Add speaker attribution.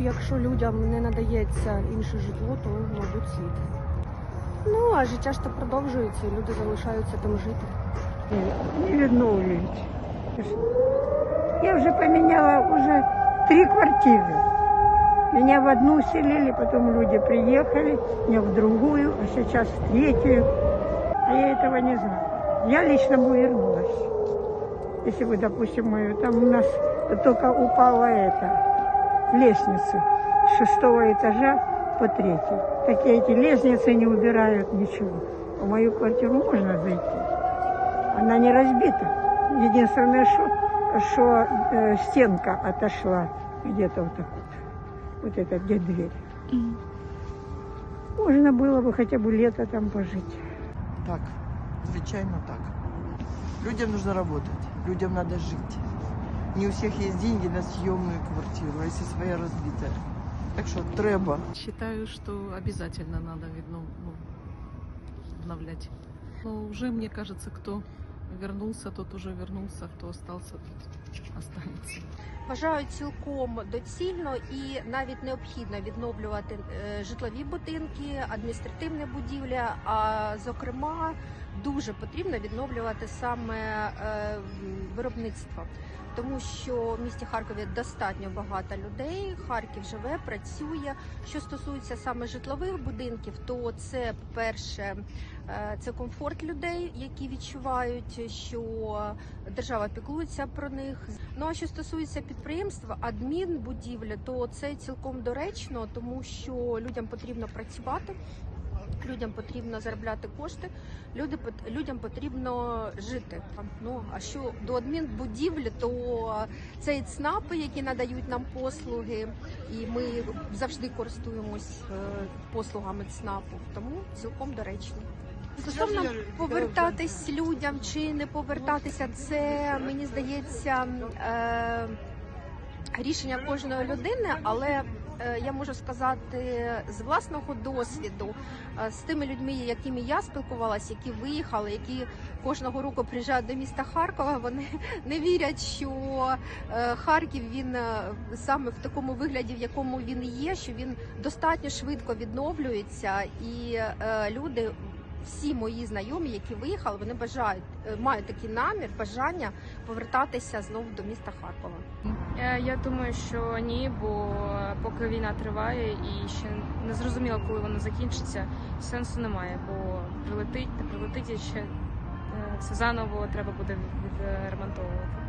Speaker 1: якщо людям не надається інше житло, то мабуть слід. Ну а життя ж то продовжується, і люди залишаються там жити.
Speaker 2: не відновлюють. Я вже поміняла уже три квартири. Меня в одну селили, потом люди приехали, меня в другую, а сейчас в третью. А я этого не знала. Я лично бы вернулась. Если бы, допустим, мы, там у нас только упала эта лестница с шестого этажа по третий. Так эти лестницы не убирают ничего. В мою квартиру можно зайти. Она не разбита. Единственное, что, что э, стенка отошла где-то вот так вот. Вот это где дверь. Можно было бы хотя бы лето там пожить.
Speaker 3: Так, звичайно так. Людям нужно работать, людям надо жить. Не у всех есть деньги на съемную квартиру, а если своя разбитая. Так що треба.
Speaker 4: Считаю, что обязательно надо видно, ну, обновлять. Но уже, мне кажется, кто вернулся, тот уже вернулся, кто остался, тот останется.
Speaker 5: Вважаю цілком доцільно і навіть необхідно відновлювати е, житлові будинки, адміністративне будівля. А зокрема, дуже потрібно відновлювати саме м, виробництво, тому що в місті Харкові достатньо багато людей. Харків живе, працює. Що стосується саме житлових будинків, то це по-перше, е, це комфорт людей, які відчувають, що держава піклується про них. Ну а що стосується підприємства, адмінбудівля, то це цілком доречно, тому що людям потрібно працювати. Людям потрібно заробляти кошти, люди людям потрібно жити. Ну а що до адмінбудівлі, то це і ЦНАПи, які надають нам послуги, і ми завжди користуємось е, послугами ЦНАПу, тому цілком доречно. Стосовно повертатись людям чи не повертатися, це мені здається е, рішення кожної людини, але я можу сказати з власного досвіду, е, з тими людьми, якими я спілкувалася, які виїхали, які кожного року приїжджають до міста Харкова. Вони не вірять, що е, Харків він е, саме в такому вигляді, в якому він є, що він достатньо швидко відновлюється, і е, люди. Всі мої знайомі, які виїхали, вони бажають е, мають такий намір, бажання повертатися знову до міста Харкова.
Speaker 6: Е, Я думаю, що ні, бо поки війна триває і ще не зрозуміло, коли вона закінчиться, сенсу немає, бо прилетить, не прилетить і ще е, це заново треба буде відремонтовувати.